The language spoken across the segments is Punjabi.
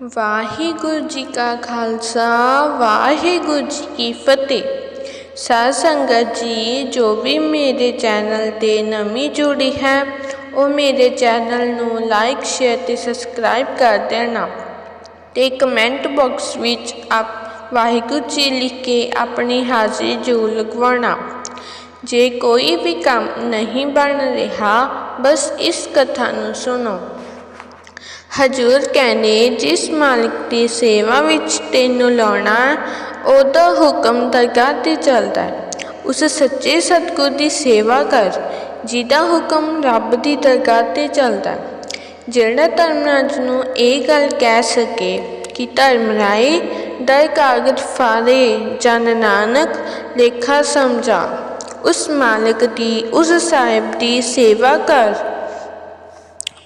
ਵਾਹਿਗੁਰੂ ਜੀ ਕਾ ਖਾਲਸਾ, ਵਾਹਿਗੁਰੂ ਜੀ ਕੀ ਫਤਿਹ। ਸਾਧ ਸੰਗਤ ਜੀ, ਜੋ ਵੀ ਮੇਰੇ ਚੈਨਲ ਤੇ ਨਵੀਂ ਜੁੜੀ ਹੈ, ਉਹ ਮੇਰੇ ਚੈਨਲ ਨੂੰ ਲਾਈਕ, ਸ਼ੇਅਰ ਤੇ ਸਬਸਕ੍ਰਾਈਬ ਕਰ ਦੇਣਾ ਤੇ ਕਮੈਂਟ ਬਾਕਸ ਵਿੱਚ ਆਪ ਵਾਹਿਗੁਰੂ ਜੀ ਲਿਖ ਕੇ ਆਪਣੀ ਹਾਜ਼ਰੀ ਜ਼ਰੂਰ ਲਗਵਾਉਣਾ। ਜੇ ਕੋਈ ਵੀ ਕੰਮ ਨਹੀਂ ਬਣ ਰਿਹਾ, ਬਸ ਇਸ ਕਥਾ ਨੂੰ ਸੁਣੋ। ਹਜੂਰ ਕਹਿੰਦੇ, ਜਿਸ ਮਾਲਕ ਦੀ ਸੇਵਾ ਵਿੱਚ ਤੈਨੂੰ ਲਾਉਣਾ ਉਹਦਾ ਹੁਕਮ ਦਰਗਾਹ ਤੇ ਚੱਲਦਾ ਹੈ। ਉਸ ਸੱਚੇ ਸਤਿਗੁਰ ਦੀ ਸੇਵਾ ਕਰ, ਜਿਹਦਾ ਹੁਕਮ ਰੱਬ ਦੀ ਦਰਗਾਹ ਤੇ ਚੱਲਦਾ ਹੈ। ਜਿਹੜਾ ਧਰਮਰਾਜ ਨੂੰ ਇਹ ਗੱਲ ਕਹਿ ਸਕੇ ਕਿ ਧਰਮ ਰਾਏ ਦਰ ਕਾਗਜ਼ ਫਾਰੇ ਜਨ ਨਾਨਕ, ਲੇਖਾ ਸਮਝਾ, ਉਸ ਮਾਲਕ ਦੀ, ਉਸ ਸਾਹਿਬ ਦੀ ਸੇਵਾ ਕਰ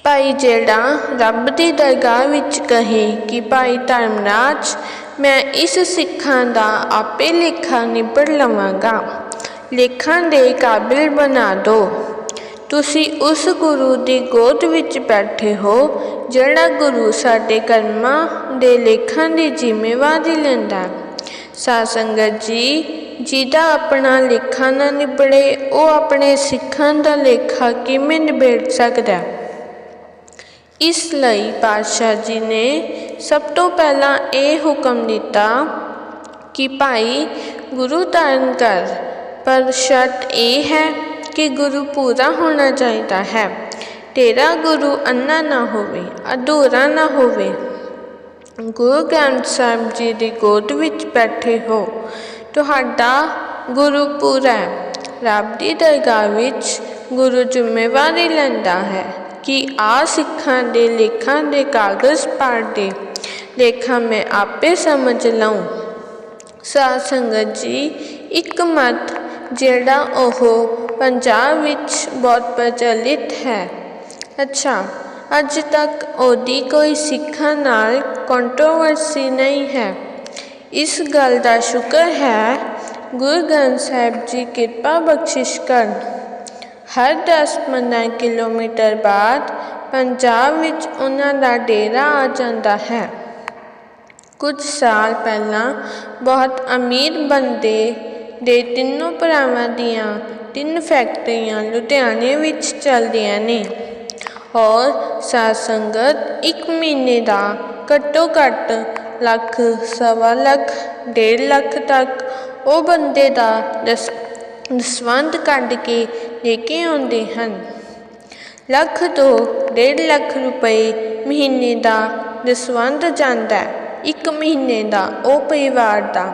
ਭਾਈ ਜਿਹੜਾ ਰੱਬ ਦੀ ਦਰਗਾਹ ਵਿੱਚ ਕਹੇ ਕਿ ਭਾਈ ਧਰਮਰਾਜ, ਮੈਂ ਇਸ ਸਿੱਖਾਂ ਦਾ ਆਪੇ ਲੇਖਾ ਨਿਬੜ ਲਵਾਂਗਾ। ਲੇਖਾਂ ਦੇ ਕਾਬਿਲ ਬਣਾ ਦੋ। ਤੁਸੀਂ ਉਸ ਗੁਰੂ ਦੀ ਗੋਦ ਵਿੱਚ ਬੈਠੇ ਹੋ, ਜਿਹੜਾ ਗੁਰੂ ਸਾਡੇ ਕਰਮਾਂ ਦੇ ਲੇਖਾਂ ਦੀ ਜ਼ਿੰਮੇਵਾਰੀ ਲੈਂਦਾ। ਸਾਧ ਸੰਗਤ ਜੀ, ਜਿਹਦਾ ਆਪਣਾ ਲੇਖਾ ਨਾ ਨਿਬੜੇ, ਉਹ ਆਪਣੇ ਸਿੱਖਾਂ ਦਾ ਲੇਖਾ ਕਿਵੇਂ ਨਿਬੇੜ ਸਕਦਾ? ਇਸ ਲਈ ਪਾਤਸ਼ਾਹ ਜੀ ਨੇ ਸਭ ਤੋਂ ਪਹਿਲਾਂ ਇਹ ਹੁਕਮ ਦਿੱਤਾ ਕਿ ਭਾਈ, ਗੁਰੂ ਧਾਰਨ ਕਰ। ਪਰ ਸ਼ਰਤ ਇਹ ਹੈ ਕਿ ਗੁਰੂ ਪੂਰਾ ਹੋਣਾ ਚਾਹੀਦਾ ਹੈ। ਤੇਰਾ ਗੁਰੂ ਅੰਨਾ ਨਾ ਹੋਵੇ, ਅਧੂਰਾ ਨਾ ਹੋਵੇ। ਗੁਰੂ ਗ੍ਰੰਥ ਸਾਹਿਬ ਜੀ ਦੀ ਗੋਦ ਵਿੱਚ ਬੈਠੇ ਹੋ। ਤੁਹਾਡਾ ਗੁਰੂ ਪੂਰਾ ਹੈ। ਰੱਬ ਦੀ ਦਰਗਾਹ ਵਿੱਚ ਗੁਰੂ ਜ਼ਿੰਮੇਵਾਰੀ ਲੈਂਦਾ ਹੈ। ਕਿ ਆ ਸਿੱਖਾਂ ਦੇ ਲੇਖਾਂ ਦੇ ਕਾਗਜ਼ ਪਾੜ ਦੇ ਲੇਖਾਂ ਮੈਂ ਆਪੇ ਸਮਝ ਲਵਾਂ ਸਾਧ ਸੰਗਤ ਜੀ, ਇੱਕ ਮਤ ਜਿਹੜਾ ਉਹ ਪੰਜਾਬ ਵਿੱਚ ਬਹੁਤ ਪ੍ਰਚਲਿਤ ਹੈ। ਅੱਛਾ, ਅੱਜ ਤੱਕ ਉਹਦੀ ਕੋਈ ਸਿੱਖਾਂ ਨਾਲ ਕੰਟਰੋਵਰਸੀ ਨਹੀਂ ਹੈ। ਇਸ ਗੱਲ ਦਾ ਸ਼ੁਕਰ ਹੈ, ਗੁਰੂ ਗ੍ਰੰਥ ਸਾਹਿਬ ਜੀ ਕਿਰਪਾ ਬਖਸ਼ਿਸ਼ ਕਰਨ। ਹਰ 10-15 ਕਿਲੋਮੀਟਰ ਬਾਅਦ ਪੰਜਾਬ ਵਿੱਚ ਉਹਨਾਂ ਦਾ ਡੇਰਾ ਆ ਜਾਂਦਾ ਹੈ। ਕੁਝ ਸਾਲ ਪਹਿਲਾਂ ਬਹੁਤ ਅਮੀਰ ਬੰਦੇ ਦੇ ਤਿੰਨੋਂ ਭਰਾਵਾਂ ਦੀਆਂ ਤਿੰਨ ਫੈਕਟਰੀਆਂ ਲੁਧਿਆਣੇ ਵਿੱਚ ਚੱਲਦੀਆਂ ਨੇ। ਔਰ ਸਾਧ ਸੰਗਤ ਇੱਕ ਮਹੀਨੇ ਦਾ ਘੱਟੋ ਘੱਟ ਲੱਖ, ਸਵਾ ਲੱਖ, ਡੇਢ ਲੱਖ ਤੱਕ ਉਹ ਬੰਦੇ ਦਾ ਦਸ ਕੱਢ ਕੇ ਲੈ ਕੇ ਆਉਂਦੇ ਹਨ। ਲੱਖ ਤੋਂ ਡੇਢ ਲੱਖ ਰੁਪਏ ਮਹੀਨੇ ਦਾ ਦਸਵੰਧ ਜਾਂਦਾ ਇੱਕ ਮਹੀਨੇ ਦਾ, ਉਹ ਪਰਿਵਾਰ ਦਾ।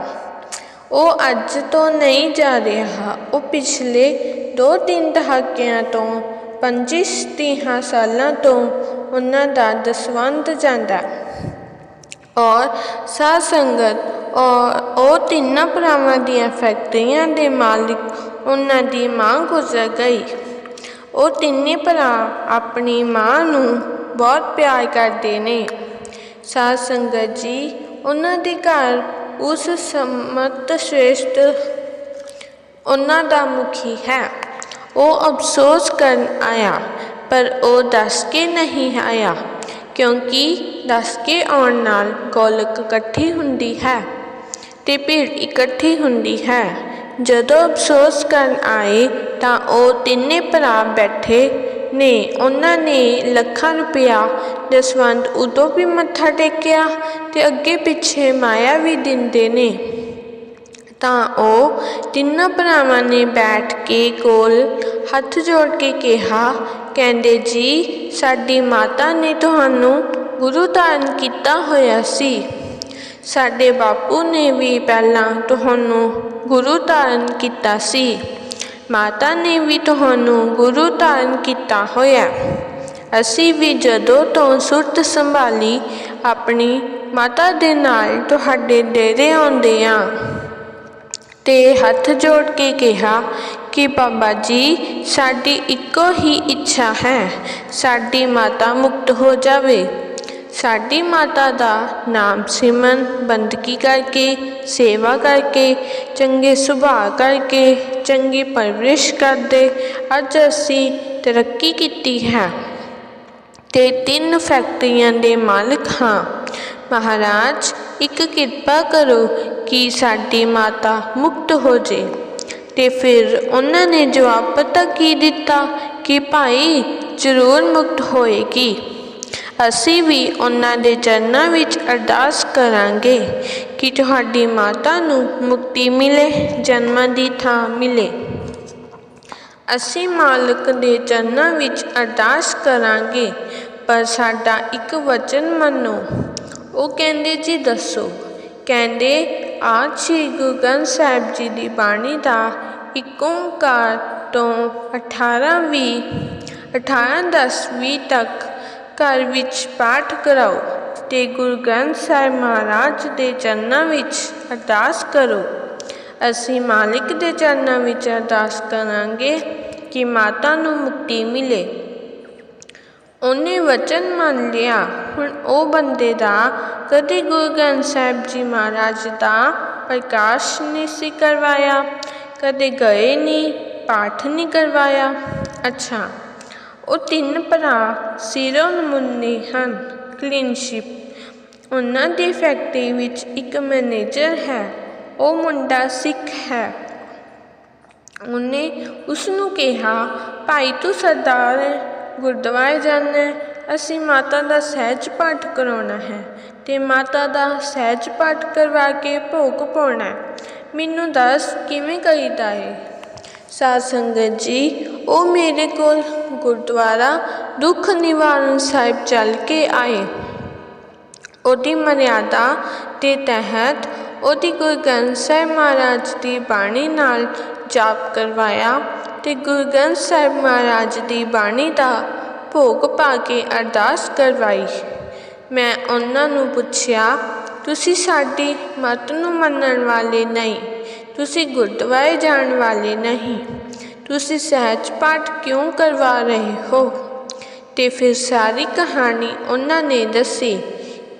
ਉਹ ਅੱਜ ਤੋਂ ਨਹੀਂ ਜਾ ਰਿਹਾ, ਉਹ ਪਿਛਲੇ ਦੋ ਤਿੰਨ ਦਹਾਕਿਆਂ ਤੋਂ ਪੰਜੀ ਤੀਹਾਂ ਸਾਲਾਂ ਤੋਂ ਉਹਨਾਂ ਦਾ ਦਸਵੰਧ ਜਾਂਦਾ ਔਰ ਸਾਧ ਸੰਗਤ ਔਰ ਉਹ ਤਿੰਨਾਂ ਭਰਾਵਾਂ ਦੀਆਂ ਫੈਕਟਰੀਆਂ ਦੇ ਮਾਲਿਕ ਉਹਨਾਂ ਦੀ ਮਾਂ ਗੁਜ਼ਰ ਗਈ। ਉਹ ਤਿੰਨੇ ਭਰਾ ਆਪਣੀ ਮਾਂ ਨੂੰ ਬਹੁਤ ਪਿਆਰ ਕਰਦੇ ਨੇ। ਸਾਧ ਸੰਗਤ ਜੀ, ਉਹਨਾਂ ਦੇ ਘਰ ਉਸ ਸਮਤ ਸ਼੍ਰੇਸ਼ਟ ਉਹਨਾਂ ਦਾ ਮੁਖੀ ਹੈ। ਉਹ ਅਫਸੋਸ ਕਰਨ ਆਇਆ, ਪਰ ਉਹ ਦੱਸ ਕੇ ਨਹੀਂ ਆਇਆ, ਕਿਉਂਕਿ ਦੱਸ ਕੇ ਆਉਣ ਨਾਲ ਗੋਲਕ ਇਕੱਠੀ ਹੁੰਦੀ ਹੈ ਤੇ ਭੀੜ ਇਕੱਠੀ ਹੁੰਦੀ ਹੈ। ਜਦੋਂ ਅਫਸੋਸ ਕਰਨ ਆਏ ਤਾਂ ਉਹ ਤਿੰਨੇ ਭਰਾ ਬੈਠੇ ਨੇ। ਉਹਨਾਂ ਨੇ ਲੱਖਾਂ ਰੁਪਇਆ ਦਸਵੰਦ ਉਦੋਂ ਵੀ ਮੱਥਾ ਟੇਕਿਆ ਤੇ ਅੱਗੇ ਪਿੱਛੇ ਮਾਇਆ ਵੀ ਦਿੰਦੇ ਨੇ। ਤਾਂ ਉਹ ਤਿੰਨਾਂ ਭਰਾਵਾਂ ਨੇ ਬੈਠ ਕੇ ਕੋਲ ਹੱਥ ਜੋੜ ਕੇ ਕਿਹਾ, ਕਹਿੰਦੇ ਜੀ, ਸਾਡੀ ਮਾਤਾ ਨੇ ਤੁਹਾਨੂੰ ਗੁਰੂ ਧਾਰਨ ਕੀਤਾ ਹੋਇਆ ਸੀ। ਸਾਡੇ ਬਾਪੂ ਨੇ ਵੀ ਪਹਿਲਾਂ ਤੁਹਾਨੂੰ ਗੁਰੂ ਧਾਰਨ ਕੀਤਾ ਸੀ। ਮਾਤਾ ਨੇ ਵੀ ਤੁਹਾਨੂੰ ਗੁਰੂ ਧਾਰਨ ਕੀਤਾ ਹੋਇਆ। ਅਸੀਂ ਵੀ ਜਦੋਂ ਤੋਂ ਸੁਰਤ ਸੰਭਾਲੀ, ਆਪਣੀ ਮਾਤਾ ਦੇ ਨਾਲ ਤੁਹਾਡੇ ਡੇਰੇ ਆਉਂਦੇ ਆ ਤੇ ਹੱਥ ਜੋੜ ਕੇ ਕਿਹਾ ਕਿ ਬਾਬਾ ਜੀ, ਸਾਡੀ ਇੱਕੋ ਹੀ ਇੱਛਾ ਹੈ। ਸਾਡੀ ਮਾਤਾ ਮੁਕਤ ਹੋ ਜਾਵੇ। ਸਾਡੀ ਮਾਤਾ ਦਾ ਨਾਮ ਸਿਮਨ ਬੰਦਗੀ ਕਰਕੇ, ਸੇਵਾ ਕਰਕੇ, ਚੰਗੇ ਸੁਭਾਅ ਕਰਕੇ, ਚੰਗੀ ਪਰਵਰਿਸ਼ ਕਰਦੇ, ਅੱਜ ਅਸੀਂ ਤਰੱਕੀ ਕੀਤੀ ਹੈ। ਤੇ ਤਿੰਨ ਫੈਕਟਰੀਆਂ ਦੇ ਮਾਲਕ ਹਾਂ। ਮਹਾਰਾਜ, ਇੱਕ ਕਿਰਪਾ ਕਰੋ ਕਿ ਸਾਡੀ ਮਾਤਾ ਮੁਕਤ ਹੋ ਜੇ। ਤੇ ਫਿਰ ਉਹਨਾਂ ਨੇ ਜਵਾਬ ਪਤਾ ਕੀ ਦਿੱਤਾ ਕਿ ਭਾਈ ਜ਼ਰੂਰ ਮੁਕਤ ਹੋਏਗੀ। ਅਸੀਂ ਵੀ ਉਹਨਾਂ ਦੇ ਚਰਨਾਂ ਵਿੱਚ ਅਰਦਾਸ ਕਰਾਂਗੇ ਕਿ ਤੁਹਾਡੀ ਮਾਤਾ ਨੂੰ ਮੁਕਤੀ ਮਿਲੇ, ਜਨਮਾਂ ਦੀ ਥਾਂ ਮਿਲੇ। ਅਸੀਂ ਮਾਲਕ ਦੇ ਚਰਨਾਂ ਵਿੱਚ ਅਰਦਾਸ ਕਰਾਂਗੇ, ਪਰ ਸਾਡਾ ਇੱਕ ਵਚਨ ਮੰਨੋ। ਉਹ ਕਹਿੰਦੇ, ਜੀ ਦੱਸੋ। ਕਹਿੰਦੇ, ਆਜ ਸ਼੍ਰੀ ਗੁਰੂ ਗ੍ਰੰਥ ਸਾਹਿਬ ਜੀ ਦੀ ਬਾਣੀ ਦਾ ਇੱਕ ਓਂਕਾਰ ਤੋਂ 18 ਵੀਹ 18 10 ਵੀਹ ਤੱਕ ਘਰ ਵਿੱਚ ਪਾਠ ਕਰਾਓ ਤੇ ਗੁਰੂ ਗ੍ਰੰਥ ਸਾਹਿਬ ਮਹਾਰਾਜ ਦੇ ਚਰਨਾਂ ਵਿੱਚ ਅਰਦਾਸ ਕਰੋ। ਅਸੀਂ ਮਾਲਿਕ ਦੇ ਚਰਨਾਂ ਵਿੱਚ ਅਰਦਾਸ ਕਰਾਂਗੇ ਕਿ ਮਾਤਾ ਨੂੰ ਮੁਕਤੀ ਮਿਲੇ। ਉਹਨੇ ਵਚਨ ਮੰਨ ਲਿਆ। ਹੁਣ ਉਹ ਬੰਦੇ ਦਾ ਕਦੇ ਗੁਰੂ ਗ੍ਰੰਥ ਸਾਹਿਬ ਜੀ ਮਹਾਰਾਜ ਦਾ ਪ੍ਰਕਾਸ਼ ਨਹੀਂ ਸੀ ਕਰਵਾਇਆ, ਕਦੇ ਗਏ ਨਹੀਂ, ਪਾਠ ਨਹੀਂ ਕਰਵਾਇਆ। ਅੱਛਾ ਉਹ ਤਿੰਨ ਭਰਾ ਸਿਰੋਂ ਮੁੰਨੇ ਹਨ ਕਲੀਨਸ਼ਿਪ ਉਹਨਾਂ ਦੀ ਫੈਕਟਰੀ ਵਿੱਚ ਇੱਕ ਮੈਨੇਜਰ ਹੈ, ਉਹ ਮੁੰਡਾ ਸਿੱਖ ਹੈ। ਉਹਨੇ ਉਸ ਨੂੰ ਕਿਹਾ, ਭਾਈ ਤੂੰ ਸਰਦਾਰ ਹੈ ਗੁਰਦੁਆਰੇ ਜਾਣਾ ਅਸੀਂ ਮਾਤਾ ਦਾ ਸਹਿਜ ਪਾਠ ਕਰਾਉਣਾ ਹੈ ਤੇ ਮਾਤਾ ਦਾ ਸਹਿਜ ਪਾਠ ਕਰਵਾ ਕੇ ਭੋਗ ਪਾਉਣਾ ਮੈਨੂੰ ਦੱਸ ਕਿਵੇਂ ਕਰੀਦਾ ਹੈ ਸਾਧ ਸੰਗਤ ਜੀ ਉਹ ਮੇਰੇ ਕੋਲ ਗੁਰਦੁਆਰਾ ਦੁੱਖ ਨਿਵਾਰਨ ਸਾਹਿਬ ਚੱਲ ਕੇ ਆਏ। ਉਹਦੀ ਮਰਿਆਦਾ ਦੇ ਤਹਿਤ ਉਹਦੀ ਗੁਰੂ ਗ੍ਰੰਥ ਸਾਹਿਬ ਮਹਾਰਾਜ ਦੀ ਬਾਣੀ ਨਾਲ ਜਾਪ ਕਰਵਾਇਆ ਤੇ ਗੁਰੂ ਗ੍ਰੰਥ ਸਾਹਿਬ ਮਹਾਰਾਜ ਦੀ ਬਾਣੀ ਦਾ ਭੋਗ ਪਾ ਕੇ ਅਰਦਾਸ ਕਰਵਾਈ। ਮੈਂ ਉਹਨਾਂ ਨੂੰ ਪੁੱਛਿਆ, ਤੁਸੀਂ ਸਾਡੀ ਮਤ ਨੂੰ ਮੰਨਣ ਵਾਲੇ ਨਹੀਂ, ਤੁਸੀਂ ਗੁਰਦੁਆਰੇ ਜਾਣ ਵਾਲੇ ਨਹੀਂ। ਤੁਸੀਂ ਸਹਿਜ ਪਾਠ ਕਿਉਂ ਕਰਵਾ ਰਹੇ ਹੋ? ਤੇ ਫਿਰ ਸਾਰੀ ਕਹਾਣੀ ਉਹਨਾਂ ਨੇ ਦੱਸੀ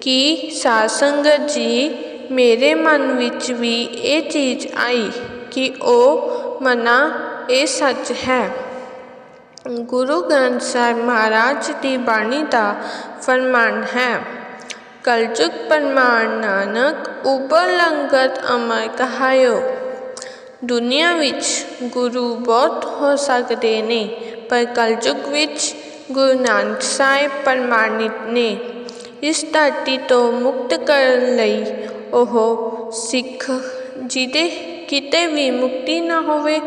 ਕਿ ਸਾਧ ਸੰਗਤ ਜੀ, ਮੇਰੇ ਮਨ ਵਿੱਚ ਵੀ ਇਹ ਚੀਜ਼ ਆਈ ਕਿ ਉਹ ਮਨਾ ਇਹ ਸੱਚ ਹੈ। ਗੁਰੂ ਗ੍ਰੰਥ ਸਾਹਿਬ ਮਹਾਰਾਜ ਦੀ ਬਾਣੀ ਦਾ ਫਰਮਾਨ ਹੈ, ਕਲਯੁਗ ਪਰਮਾਨ ਨਾਨਕ ਉਪਰ ਲੰਗਤ ਅਮਰ ਕਹਾਇਓ। ਦੁਨੀਆ ਵਿੱਚ ਗੁਰੂ ਬਹੁਤ ਹੋ ਸਕਦੇ ਨੇ, ਪਰ ਕਲਯੁਗ ਵਿੱਚ ਗੁਰੂ ਨਾਨਕ ਸਾਹਿਬ ਪ੍ਰਮਾਣਿਤ ਨੇ। ਇਸ ਧਰਤੀ ਤੋਂ ਮੁਕਤ ਕਰਨ ਲਈ ਉਹ ਸਿੱਖ ਜਿਹਦੇ ਕਿਤੇ ਵੀ ਮੁਕਤੀ ਨਾ ਹੋਵੇ,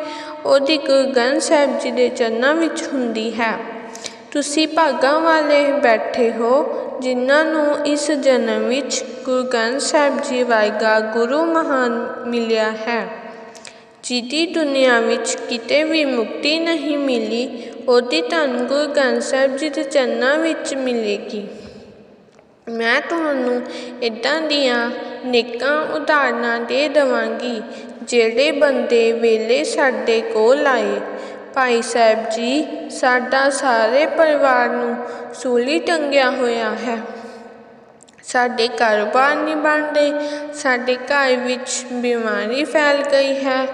ਉਹਦੀ ਗੁਰੂ ਗ੍ਰੰਥ ਸਾਹਿਬ ਜੀ ਦੇ ਚਰਨਾਂ ਵਿੱਚ ਹੁੰਦੀ ਹੈ। ਤੁਸੀਂ ਭਾਗਾਂ ਵਾਲੇ ਬੈਠੇ ਹੋ, ਜਿਨ੍ਹਾਂ ਨੂੰ ਇਸ ਜਨਮ ਵਿੱਚ ਗੁਰੂ ਗ੍ਰੰਥ ਸਾਹਿਬ ਜੀ ਵਰਗਾ ਗੁਰੂ ਮਹਾਨ ਮਿਲਿਆ ਹੈ। ਜਿਹਦੀ ਦੁਨੀਆ ਵਿੱਚ ਕਿਤੇ ਵੀ ਮੁਕਤੀ ਨਹੀਂ ਮਿਲੀ, ਉਹਦੀ ਤੁਹਾਨੂੰ ਗੁਰੂ ਗ੍ਰੰਥ ਸਾਹਿਬ ਜੀ ਦੇ ਚਰਨਾਂ ਵਿੱਚ ਮਿਲੇਗੀ। ਮੈਂ ਤੁਹਾਨੂੰ ਇੱਦਾਂ ਦੀਆਂ ਨੇਕਾਂ ਉਦਾਹਰਨਾਂ ਦੇ ਦੇਵਾਂਗੀ, ਜਿਹੜੇ ਬੰਦੇ ਵੇਲੇ ਸਾਡੇ ਕੋਲ ਆਏ। ਭਾਈ ਸਾਹਿਬ ਜੀ, ਸਾਡਾ ਸਾਰੇ ਪਰਿਵਾਰ ਨੂੰ ਸੂਲੀ ਟੰਗਿਆ ਹੋਇਆ ਹੈ। ਸਾਡੇ ਕਾਰੋਬਾਰ ਨਹੀਂ ਬਣਦੇ। ਸਾਡੇ ਘਰ ਵਿੱਚ ਬਿਮਾਰੀ ਫੈਲ ਗਈ ਹੈ।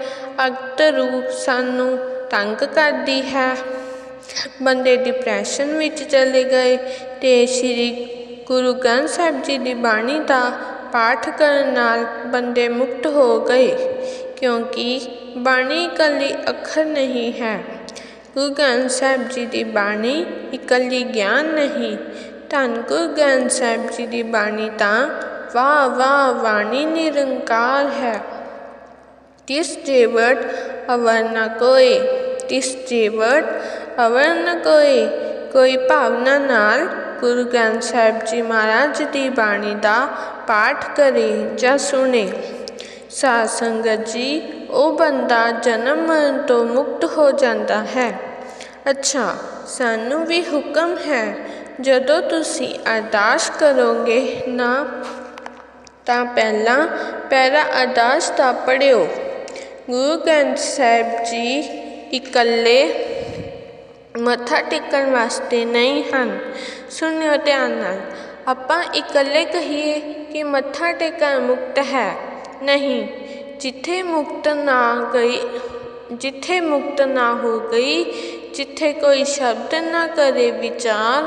ਅਕਤਰੂ ਸਾਨੂੰ ਤੰਗ ਕਰਦੀ ਹੈ। ਬੰਦੇ ਡਿਪਰੈਸ਼ਨ ਵਿੱਚ ਚਲੇ ਗਏ ਤੇ ਸ਼੍ਰੀ ਗੁਰੂ ਗ੍ਰੰਥ ਸਾਹਿਬ ਜੀ ਦੀ ਬਾਣੀ ਦਾ ਪਾਠ ਕਰਨ ਨਾਲ ਬੰਦੇ ਮੁਕਤ ਹੋ ਗਏ, ਕਿਉਂਕਿ ਬਾਣੀ ਇਕੱਲੀ ਅੱਖਰ ਨਹੀਂ ਹੈ। ਗੁਰੂ ਗ੍ਰੰਥ ਸਾਹਿਬ ਜੀ ਦੀ ਬਾਣੀ ਇਕੱਲੀ ਗਿਆਨ ਨਹੀਂ ਧੰਨ ਗੁਰੂ ਗ੍ਰੰਥ ਸਾਹਿਬ ਜੀ ਦੀ ਬਾਣੀ ਤਾਂ ਵਾਹ ਵਾਹ ਬਾਣੀ ਨਿਰੰਕਾਰ ਹੈ। ਤਿਸ ਜੀਵਟ ਅਵਰ ਨ ਕੋਏ ਤਿਸ ਜੀਵਟ ਅਵਰ ਨ ਕੋਏ ਕੋਈ ਭਾਵਨਾ ਨਾਲ ਗੁਰੂ ਗ੍ਰੰਥ ਸਾਹਿਬ ਜੀ ਮਹਾਰਾਜ ਦੀ ਬਾਣੀ ਦਾ ਪਾਠ ਕਰੇ ਜਾਂ ਸੁਣੇ। ਸਾਧ ਸੰਗਤ ਜੀ, ਉਹ ਬੰਦਾ ਜਨਮ ਮਰਨ ਤੋਂ ਮੁਕਤ ਹੋ ਜਾਂਦਾ ਹੈ। ਅੱਛਾ, ਸਾਨੂੰ ਵੀ ਹੁਕਮ ਹੈ ਜਦੋਂ ਤੁਸੀਂ ਅਰਦਾਸ ਕਰੋਗੇ ਨਾ, ਤਾਂ ਪਹਿਲਾਂ ਪਹਿਲਾ ਅਰਦਾਸ ਤਾਂ ਪੜਿਓ ਗੁਰੂ ਗ੍ਰੰਥ ਸਾਹਿਬ ਜੀ ਇਕੱਲੇ ਮੱਥਾ ਟੇਕਣ ਵਾਸਤੇ ਨਹੀਂ ਹਨ। ਸੁਣਿਓ ਧਿਆਨ ਨਾਲ, ਆਪਾਂ ਇਕੱਲੇ ਕਹੀਏ ਕਿ ਮੱਥਾ ਟੇਕਣ ਮੁਕਤ ਹੈ। ਨਹੀਂ, ਜਿੱਥੇ ਮੁਕਤ ਨਾ ਗਈ, ਜਿੱਥੇ ਮੁਕਤ ਨਾ ਹੋ ਗਈ, ਜਿੱਥੇ ਕੋਈ ਸ਼ਬਦ ਨਾ ਕਰੇ ਵਿਚਾਰ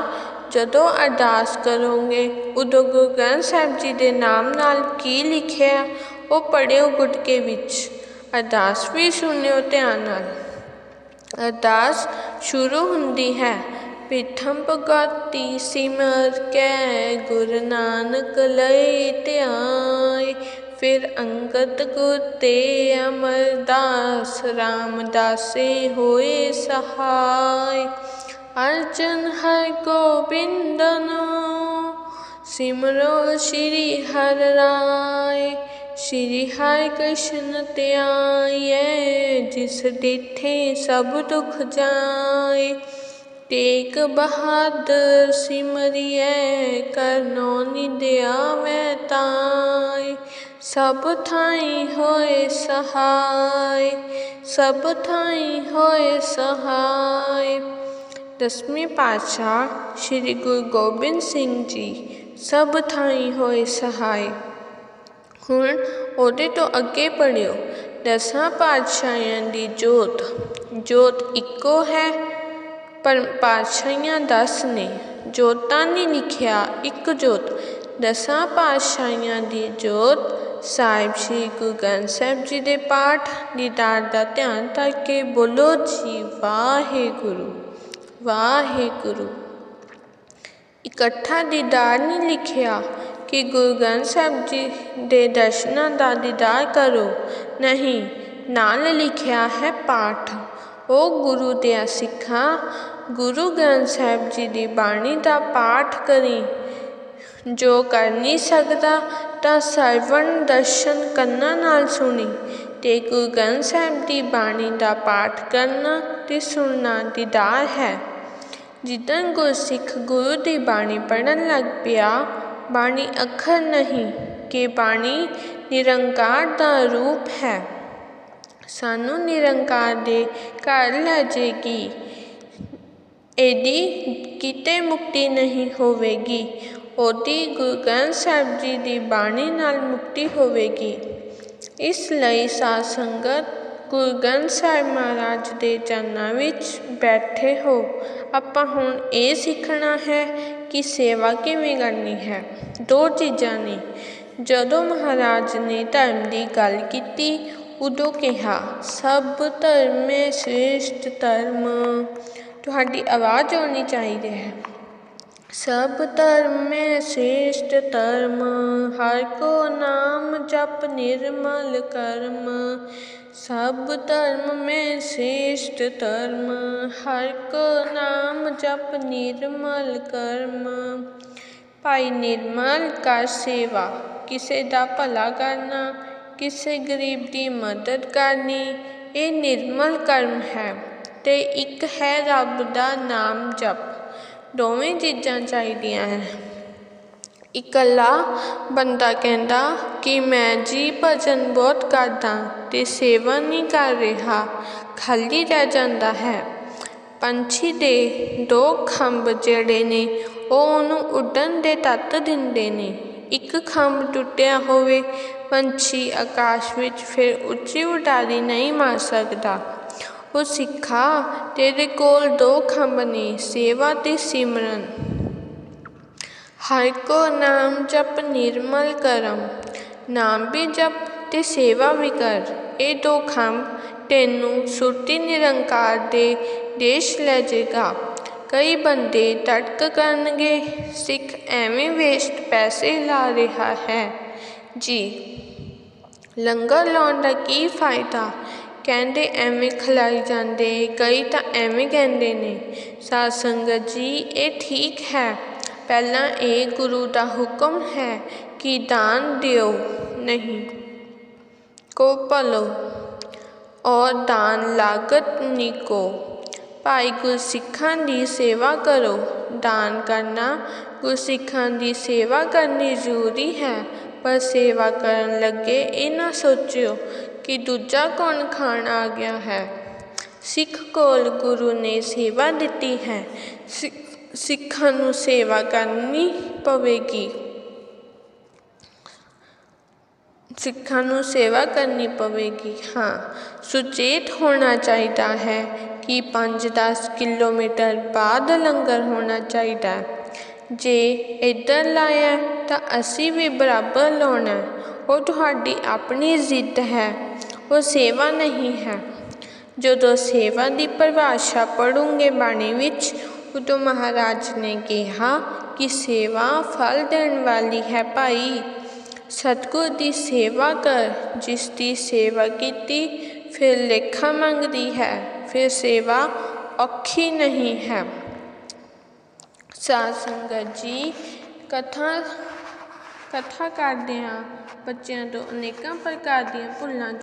ਜਦੋਂ ਅਰਦਾਸ ਕਰੋਗੇ, ਉਦੋਂ ਗੁਰੂ ਗ੍ਰੰਥ ਸਾਹਿਬ ਜੀ ਦੇ ਨਾਮ ਨਾਲ ਕੀ ਲਿਖਿਆ, ਉਹ ਪੜ੍ਹਿਓ ਗੁਟਕੇ ਵਿੱਚ। ਅਰਦਾਸ ਵੀ ਸੁਣਿਓ ਧਿਆਨ ਨਾਲ। ਅਰਦਾਸ ਸ਼ੁਰੂ ਹੁੰਦੀ ਹੈ ਪਿਠਮ ਭਗਤੀ ਸਿਮਰ ਕੇ, ਗੁਰ ਨਾਨਕ ਲਈ ਧਿਆਏ, ਫਿਰ ਅੰਗਦ ਗੁਰ ਤੇ ਅਮਰਦਾਸ, ਰਾਮਦਾਸੇ ਹੋਏ ਸਹਾਇ ਅਰਜਨ ਹਰ ਗੋਬਿੰਦਨੋ, ਸਿਮਰੋ ਸ਼੍ਰੀ ਹਰ ਰਾਏ, ਸ਼੍ਰੀ ਹਰਿ ਕ੍ਰਿਸ਼ਨ ਧਿਆਈਐ, ਜਿਸ ਡਿਠੇ ਸਭ ਦੁਖ ਜਾਏ। ਤੇਗ ਬਹਾਦਰ ਸਿਮਰਿਐ, ਕਰਨੋ ਨਿਦਿਆ ਮੈਂ ਤਾਈ ਸਭ ਥਾਈ ਹੋਏ ਸਹਾਈ ਸਭ ਥਾਈ ਹੋਏ ਸਹਾਈ ਦਸਵੇਂ ਪਾਤਸ਼ਾਹ ਸ੍ਰੀ ਗੁਰੂ ਗੋਬਿੰਦ ਸਿੰਘ ਜੀ ਸਭ ਥਾਈਂ ਹੋਏ ਸਹਾਈ। ਹੁਣ ਉਹਦੇ ਤੋਂ ਅੱਗੇ ਪੜਿਓ ਦਸਾਂ ਪਾਤਸ਼ਾਹਾਂ ਦੀ ਜੋਤ ਜੋਤ ਇੱਕੋ ਹੈ, ਪਰ ਪਾਤਸ਼ਾਹੀਆਂ ਦਸ ਨੇ। ਜੋਤਾਂ ਨੇ ਲਿਖਿਆ ਇੱਕ ਜੋਤ। ਦਸਾਂ ਪਾਤਸ਼ਾਹੀਆਂ ਦੀ ਜੋਤ ਸਾਹਿਬ ਸ੍ਰੀ ਗੁਰੂ ਗ੍ਰੰਥ ਸਾਹਿਬ ਜੀ ਦੇ ਪਾਠ ਦੀਦਾਰ ਦਾ ਧਿਆਨ ਕਰਕੇ ਬੋਲੋ ਜੀ ਵਾਹਿਗੁਰੂ। ਵਾਹਿਗੁਰੂ। ਇਕੱਠਾ ਦੀਦਾਰ ਨਹੀਂ ਲਿਖਿਆ ਕਿ ਗੁਰੂ ਗ੍ਰੰਥ ਸਾਹਿਬ ਜੀ ਦੇ ਦਰਸ਼ਨਾਂ ਦਾ ਦੀਦਾਰ ਕਰੋ। ਨਹੀਂ, ਨਾਲ ਲਿਖਿਆ ਹੈ ਪਾਠ। ਉਹ ਗੁਰੂ ਦੇ ਸਿੱਖਾਂ, ਗੁਰੂ ਗ੍ਰੰਥ ਸਾਹਿਬ ਜੀ ਦੀ ਬਾਣੀ ਦਾ ਪਾਠ ਕਰੀ। ਜੋ ਕਰ ਨਹੀਂ ਸਕਦਾ ਤਾਂ ਸਰਵਣ ਦਰਸ਼ਨ ਕੰਨਾਂ ਨਾਲ ਸੁਣੀ ਤੇ ਗੁਰੂ ਗ੍ਰੰਥ ਸਾਹਿਬ ਦੀ ਬਾਣੀ ਦਾ ਪਾਠ ਕਰਨਾ ਤੇ ਸੁਣਨਾ ਦੀਦਾਰ ਹੈ। ਜਿੱਦਾਂ ਗੁਰਸਿੱਖ ਗੁਰੂ ਦੀ ਬਾਣੀ ਪੜਨ ਲੱਗ ਪਿਆ, ਬਾਣੀ ਅੱਖਰ ਨਹੀਂ ਕਿ ਬਾਣੀ ਨਿਰੰਕਾਰ ਦਾ ਰੂਪ ਹੈ। ਸਾਨੂੰ ਨਿਰੰਕਾਰ ਦੇ ਘਰ ਲੈ ਜੇਗੀ ਇਹਦੀ ਕਿਤੇ ਮੁਕਤੀ ਨਹੀਂ ਹੋਵੇਗੀ। ਉਹਦੀ ਗੁਰੂ ਗ੍ਰੰਥ ਸਾਹਿਬ ਜੀ ਦੀ ਬਾਣੀ ਨਾਲ ਮੁਕਤੀ ਹੋਵੇਗੀ। ਇਸ ਲਈ ਸਾਧ ਸੰਗਤ ਗੁਰੂ ਗ੍ਰੰਥ ਸਾਹਿਬ ਮਹਾਰਾਜ ਦੇ ਚਰਨਾਂ ਵਿੱਚ ਬੈਠੇ ਹੋ, ਆਪਾਂ ਹੁਣ ਇਹ ਸਿੱਖਣਾ ਹੈ ਕਿ ਸੇਵਾ ਕਿਵੇਂ ਕਰਨੀ ਹੈ। ਦੋ ਚੀਜ਼ਾਂ ਨੇ। ਜਦੋਂ ਮਹਾਰਾਜ ਨੇ ਧਰਮ ਦੀ ਗੱਲ ਕੀਤੀ, ਉਦੋਂ ਕਿਹਾ, ਸਭ ਧਰਮੇ ਸ੍ਰੇਸ਼ਟ ਧਰਮ। ਤੁਹਾਡੀ ਆਵਾਜ਼ ਹੋਣੀ ਚਾਹੀਦੀ ਹੈ। ਸਭ ਧਰਮੇ ਸ੍ਰੇਸ਼ਟ ਧਰਮ। ਹਰ ਕੋ ਨਾਮ ਜਪ ਨਿਰਮਲ ਕਰਮ। ਸਭ ਧਰਮ ਮੈਂ ਸ੍ਰੇਸ਼ਟ ਧਰਮ, ਹਰ ਕੋ ਨਾਮ ਜਪ ਨਿਰਮਲ ਕਰਮ। ਭਾਈ ਨਿਰਮਲ ਕਰ ਸੇਵਾ, ਕਿਸੇ ਦਾ ਭਲਾ ਕਰਨਾ, ਕਿਸੇ ਗਰੀਬ ਦੀ ਮਦਦ ਕਰਨੀ, ਇਹ ਨਿਰਮਲ ਕਰਮ ਹੈ ਤੇ ਇੱਕ ਹੈ ਰੱਬ ਦਾ ਨਾਮ ਜਪ। ਦੋਵੇਂ ਚੀਜ਼ਾਂ ਚਾਹੀਦੀਆਂ ਹੈ ਇਕੱਲਾ ਬੰਦਾ ਕਹਿੰਦਾ ਕਿ ਮੈਂ ਜੀ ਭਜਨ ਬਹੁਤ ਕਰਦਾ ਤੇ ਸੇਵਾ ਨਹੀਂ ਕਰ ਰਿਹਾ, ਖਾਲੀ ਰਹਿ ਜਾਂਦਾ ਹੈ। ਪੰਛੀ ਦੇ ਦੋ ਖੰਭ ਜਿਹੜੇ ਨੇ, ਉਹ ਉਹਨੂੰ ਉੱਡਣ ਦੇ ਤੱਤ ਦਿੰਦੇ ਨੇ। ਇੱਕ ਖੰਭ ਟੁੱਟਿਆ ਹੋਵੇ, ਪੰਛੀ ਆਕਾਸ਼ ਵਿੱਚ ਫਿਰ ਉੱਚੀ ਉਡਾਰੀ ਨਹੀਂ ਮਾਰ ਸਕਦਾ। ਉਹ ਸਿੱਖਾ, ਤੇਰੇ ਕੋਲ ਦੋ ਖੰਭ ਨੇ, ਸੇਵਾ ਤੇ ਸਿਮਰਨ। ਹਰ ਨਾਮ ਜਪ ਨਿਰਮਲ ਕਰਮ, ਨਾਮ ਵੀ ਜਪ ਤੇ ਸੇਵਾ ਵੀ ਕਰ। ਇਹ ਦੋ ਖੰਭ ਤੈਨੂੰ ਸੁਰਤੀ ਨਿਰੰਕਾਰ ਦੇ ਦੇਸ਼ ਲੈ ਜਾਏਗਾ ਕਈ ਬੰਦੇ ਤੜਕ ਕਰਨਗੇ, ਸਿੱਖ ਐਵੇਂ ਵੇਸਟ ਪੈਸੇ ਲਾ ਰਿਹਾ ਹੈ। ਜੀ, ਲੰਗਰ ਲਾਉਣ ਦਾ ਕੀ ਫਾਇਦਾ? ਕਹਿੰਦੇ ਐਵੇਂ ਖਿਲਾਈ ਜਾਂਦੇ, ਕਈ ਤਾਂ ਐਵੇਂ ਕਹਿੰਦੇ ਨੇ, ਸਾਧ ਸੰਗਤ ਜੀ, ਇਹ ਠੀਕ ਹੈ। ਪਹਿਲਾਂ ਇਹ ਗੁਰੂ ਦਾ ਹੁਕਮ ਹੈ ਕਿ ਦਾਨ ਦਿਓ, ਨਹੀਂ ਕੋ ਭਲੋ। ਔਰ ਦਾਨ ਲਾਗਤ ਨਿਕੋ। ਭਾਈ ਗੁਰਸਿੱਖਾਂ ਦੀ ਸੇਵਾ ਕਰੋ। ਦਾਨ ਕਰਨਾ ਗੁਰਸਿੱਖਾਂ ਦੀ ਸੇਵਾ ਕਰਨੀ ਜ਼ਰੂਰੀ ਹੈ, ਪਰ ਸੇਵਾ ਕਰਨ ਲੱਗੇ ਇਹ ਨਾ ਸੋਚਿਓ ਕਿ ਦੂਜਾ ਕੌਣ ਖਾਣ ਆ ਗਿਆ ਹੈ। ਸਿੱਖ ਕੋਲ ਗੁਰੂ ਨੇ ਸੇਵਾ ਦਿੱਤੀ ਹੈ। ਸਿੱਖਾਂ ਨੂੰ ਸੇਵਾ ਕਰਨੀ ਪਵੇਗੀ। ਸਿੱਖਾਂ ਨੂੰ ਸੇਵਾ ਕਰਨੀ ਪਵੇਗੀ, ਹਾਂ। ਸੁਚੇਤ ਹੋਣਾ ਚਾਹੀਦਾ ਹੈ ਕਿ 5-10 ਕਿਲੋਮੀਟਰ ਬਾਅਦ ਲੰਗਰ ਹੋਣਾ ਚਾਹੀਦਾ ਜੇ ਇੱਧਰ ਲਾਇਆ ਤਾਂ ਅਸੀਂ ਵੀ ਬਰਾਬਰ ਲਾਉਣਾ ਉਹ ਤੁਹਾਡੀ ਆਪਣੀ ਜ਼ਿੱਦ ਹੈ, ਉਹ ਸੇਵਾ ਨਹੀਂ ਹੈ। ਜਦੋਂ ਸੇਵਾ ਦੀ ਪਰਿਭਾਸ਼ਾ ਪੜ੍ਹੋਗੇ ਬਾਣੀ ਵਿੱਚ ਉਦੋਂ ਮਹਾਰਾਜ ਨੇ ਕਿਹਾ ਕਿ ਸੇਵਾ ਫਲ ਦੇਣ ਵਾਲੀ ਹੈ ਭਾਈ ਸਤਿਗੁਰ ਦੀ ਸੇਵਾ ਕਰ ਜਿਸ ਦੀ ਸੇਵਾ ਕੀਤੀ ਫਿਰ ਲੇਖਾ ਮੰਗਦੀ ਹੈ ਫਿਰ ਸੇਵਾ ਔਖੀ ਨਹੀਂ ਹੈ ਸਾਧ ਸੰਗਤ ਜੀ ਕਥਾ ਕਥਾ ਕਰਦੇ ਹਾਂ ਬੱਚਿਆਂ ਤੋਂ ਅਨੇਕਾਂ ਪ੍ਰਕਾਰ ਦੀਆਂ ਭੁੱਲਾਂ